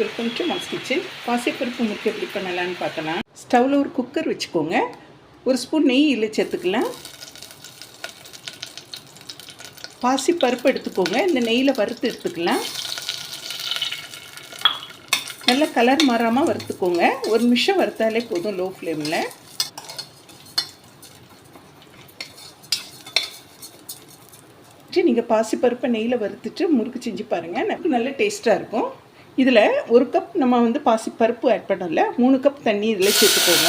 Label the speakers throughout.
Speaker 1: Welcome to mass kitchen பாசிப்பருப்பு முறுக்கு எப்படி பண்ணலான்னு பார்க்கலாம். ஸ்டவ்வில் ஒரு குக்கர் வச்சுக்கோங்க. ஒரு ஸ்பூன் நெய் இல்லை சேர்த்துக்கலாம். பாசி பருப்பு எடுத்துக்கோங்க. இந்த நெய்யில் வறுத்து எடுத்துக்கலாம். நல்லா கலர் மாறாமல் வறுத்துக்கோங்க. ஒரு நிமிஷம் வறுத்தாலே போதும் லோ. ஃப்ளேமில் நீங்கள் பாசிப்பருப்பை நெய்யில் வறுத்துட்டு முறுக்கு செஞ்சு பாருங்கள் எனக்கு நல்ல டேஸ்ட்டாக இருக்கும். இதில் ஒரு கப் நம்ம வந்து பாசி பருப்பு ஆட் பண்ணல மூணு கப் தண்ணி இதில் சேர்த்துக்கோங்க.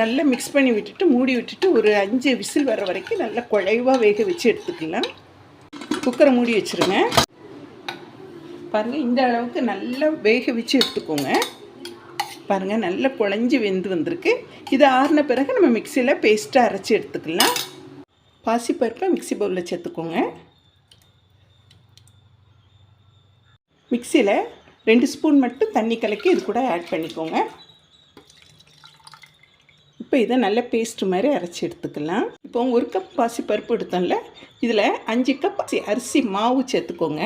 Speaker 1: நல்லா மிக்ஸ் பண்ணி விட்டுட்டு மூடி விட்டுட்டு ஒரு அஞ்சு விசில் வர வரைக்கும் நல்லா குழைவாக வேக வச்சு எடுத்துக்கலாம். குக்கரை மூடி வச்சுருங்க. பாருங்கள் இந்த அளவுக்கு நல்லா வேக வச்சு எடுத்துக்கோங்க. பாருங்கள் நல்லா குழஞ்சி வெந்து வந்திருக்கு. இது ஆறின பிறகு நம்ம மிக்சியில் பேஸ்ட்டாக அரைச்சி எடுத்துக்கலாம். பாசிப்பருப்பை மிக்சி பவுலில் சேர்த்துக்கோங்க. மிக்சியில் ரெண்டு ஸ்பூன் மட்டும் தண்ணி கலக்கி இது கூட ஆட் பண்ணிக்கோங்க. இப்போ இதை நல்ல பேஸ்ட் மாதிரி அரைச்சி எடுத்துக்கலாம். இப்போ ஒரு கப் பாசி பருப்பு எடுத்தோம்ல இதில் அஞ்சு கப் அரிசி மாவு சேர்த்துக்கோங்க.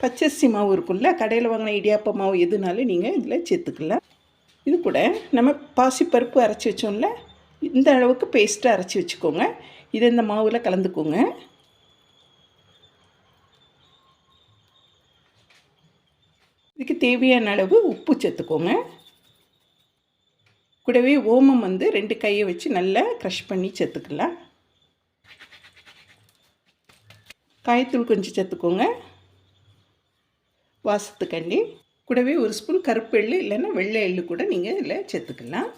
Speaker 1: பச்சரிசி மாவு இருக்கும்ல கடையில் வாங்கின இடியாப்ப மாவு எதுனாலும் நீங்கள் இதில் சேர்த்துக்கலாம். இது கூட நம்ம பாசிப்பருப்பு அரைச்சி வச்சோம்ல இந்த அளவுக்கு பேஸ்ட்டாக அரைச்சி வச்சுக்கோங்க. இதை இந்த மாவில் கலந்துக்கோங்க. இதுக்கு தேவையான அளவு உப்பு சேர்த்துக்கோங்க. கூடவே ஓமம் வந்து ரெண்டு கையை வச்சு நல்லா க்ரஷ் பண்ணி சேர்த்துக்கலாம். காயத்தூள் கொஞ்சம் சேர்த்துக்கோங்க. வாசத்துக்கண்டி கூடவே ஒரு ஸ்பூன் கருப்பு எள்ளு இல்லைன்னா வெள்ளை எள்ளு கூட நீங்கள் இதில் சேர்த்துக்கலாம்.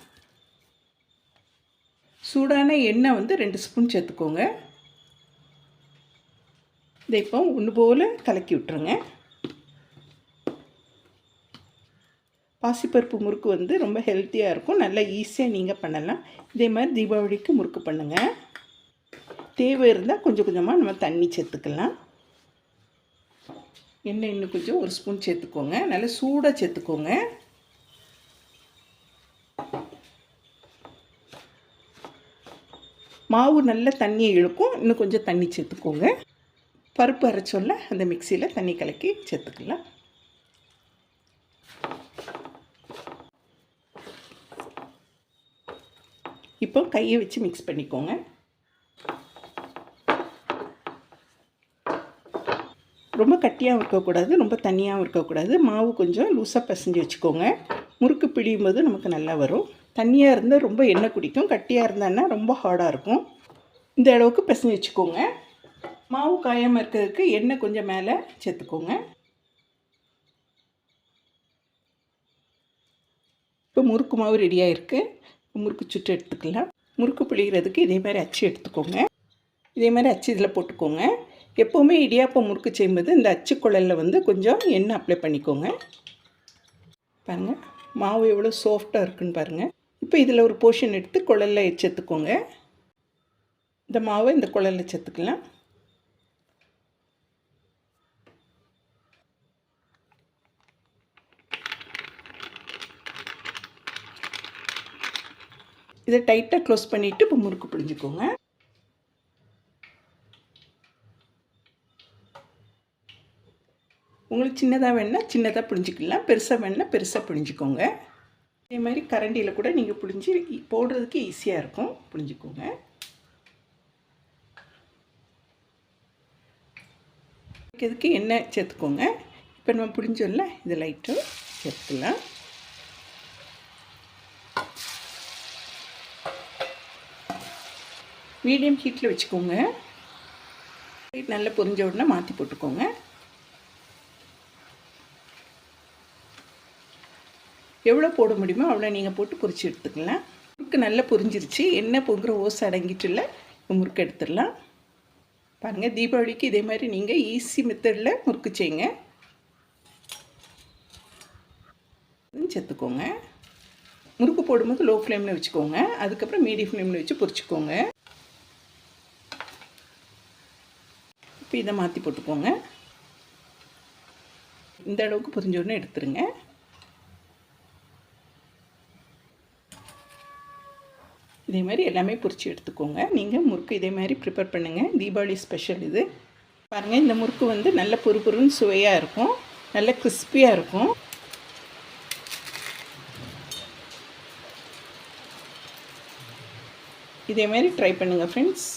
Speaker 1: சூடான எண்ணெய் வந்து ரெண்டு ஸ்பூன் சேர்த்துக்கோங்க. இதை இப்போ ஒன்று போல் கலக்கி விட்டுருங்க. பாசிப்பருப்பு முறுக்கு வந்து ரொம்ப ஹெல்த்தியாக இருக்கும். நல்லா ஈஸியாக நீங்கள் பண்ணலாம். இதே மாதிரி தீபாவளிக்கு முறுக்கு பண்ணுங்கள் தேவை இருந்தால் கொஞ்சம் கொஞ்சமாக நம்ம தண்ணி சேர்த்துக்கலாம். எண்ணெய் இன்னும் கொஞ்சம் ஒரு ஸ்பூன் சேர்த்துக்கோங்க. நல்லா சூடாக சேர்த்துக்கோங்க. மாவு நல்ல தண்ணியை இழுக்கும். இன்னும் கொஞ்சம் தண்ணி சேர்த்துக்கோங்க. பருப்பு அரைச்சோல்ல அந்த மிக்சியில் தண்ணி கலக்கி சேர்த்துக்கலாம். இப்போ கையை வச்சு மிக்ஸ் பண்ணிக்கோங்க. ரொம்ப கட்டியாகவும் இருக்கக்கூடாது ரொம்ப தண்ணியாகவும் இருக்கக்கூடாது. மாவு கொஞ்சம் லூஸாக பசஞ்சு வச்சுக்கோங்க. முறுக்கு பிடியும் போது நமக்கு நல்லா வரும். தண்ணியாக இருந்தால் ரொம்ப எண்ணெய் குடிக்கும் கட்டியாக இருந்தான்னா ரொம்ப ஹார்டாக இருக்கும். இந்த அளவுக்கு பசஞ்சு வச்சுக்கோங்க. மாவு காயாமல் இருக்கிறதுக்கு எண்ணெய் கொஞ்சம் மேலே சேர்த்துக்கோங்க. இப்போ முறுக்கு மாவு ரெடியாக இருக்குது முறுக்கு சுட்டு எடுத்துக்கலாம். முறுக்கு பிழிகிறதுக்கு இதே மாதிரி அச்சு எடுத்துக்கோங்க. இதே மாதிரி அச்சு இதில் போட்டுக்கோங்க. எப்போவுமே இடியாப்பம் முறுக்கு செய்யும்போது இந்த அச்சு குழலில் வந்து கொஞ்சம் எண்ணெய் அப்ளை பண்ணிக்கோங்க. பாருங்கள் மாவு எவ்வளோ சாஃப்டாக இருக்குன்னு பாருங்கள் இப்போ இதில் ஒரு போர்ஷன் எடுத்து குழலில் சேர்த்துக்கோங்க. இந்த மாவை இந்த குழலில் சேர்த்துக்கலாம். இதை டைட்டாக க்ளோஸ் பண்ணிவிட்டு இப்போ முறுக்கு பிழிஞ்சுக்கோங்க. உங்களுக்கு சின்னதாக வேணால் சின்னதாக பிழிஞ்சிக்கலாம் பெருசாக வேணால் பெருசாக பிழிஞ்சிக்கோங்க. இதே மாதிரி கரண்டியில் கூட நீங்கள் பிழிஞ்சி போடுறதுக்கு ஈஸியாக இருக்கும். பிழிஞ்சிக்கோங்க. இதுக்கு எண்ணெய் சேர்த்துக்கோங்க. இப்போ நம்ம பிடிஞ்சோம்ல இது லைட்டும் சேர்த்துக்கலாம். மீடியம் ஹீட்டில் வச்சுக்கோங்க. நல்லா பொரிஞ்ச உடனே மாற்றி போட்டுக்கோங்க. எவ்வளோ போட முடியுமோ அவ்வளோ நீங்கள் போட்டு பொரிச்சு எடுத்துக்கலாம். முறுக்கு நல்லா பொரிஞ்சிருச்சு. என்ன பொங்குற ஓசை அடங்கிட்டுல முறுக்கு எடுத்துடலாம். பாருங்கள் தீபாவளிக்கு இதே மாதிரி நீங்கள் ஈஸி மெத்தடில் முறுக்கு செய்யுங்க. சேர்த்துக்கோங்க. முறுக்கு போடும்போது லோ ஃப்ளேமில் வச்சுக்கோங்க. அதுக்கப்புறம் மீடியம் ஃப்ளேமில் வச்சு பொரிச்சுக்கோங்க. இப்போ இதை மாற்றி போட்டுக்கோங்க. இந்த அளவுக்கு பொரிஞ்ச உடனே எடுத்துருங்க. இதே மாதிரி எல்லாமே பொரித்து எடுத்துக்கோங்க. நீங்கள் முறுக்கு இதே மாதிரி ப்ரிப்பேர் பண்ணுங்கள் தீபாவளி ஸ்பெஷல் இது. பாருங்கள் இந்த முறுக்கு வந்து நல்ல பொறுபொருன்னு சுவையாக இருக்கும். நல்ல கிறிஸ்பியாக இருக்கும். இதேமாரி ட்ரை பண்ணுங்கள் ஃப்ரெண்ட்ஸ்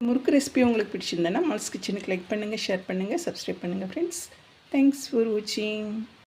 Speaker 1: முறுக்கு ரெசிபி உங்களுக்கு பிடிச்சிருந்தேன்னா மல்ஸ் கிச்சனுக்கு லைக் பண்ணுங்கள் ஷேர் பண்ணுங்கள் சப்ஸ்கிரைப் பண்ணுங்கள் ஃப்ரெண்ட்ஸ் தேங்க்ஸ் ஃபார் வாட்சிங்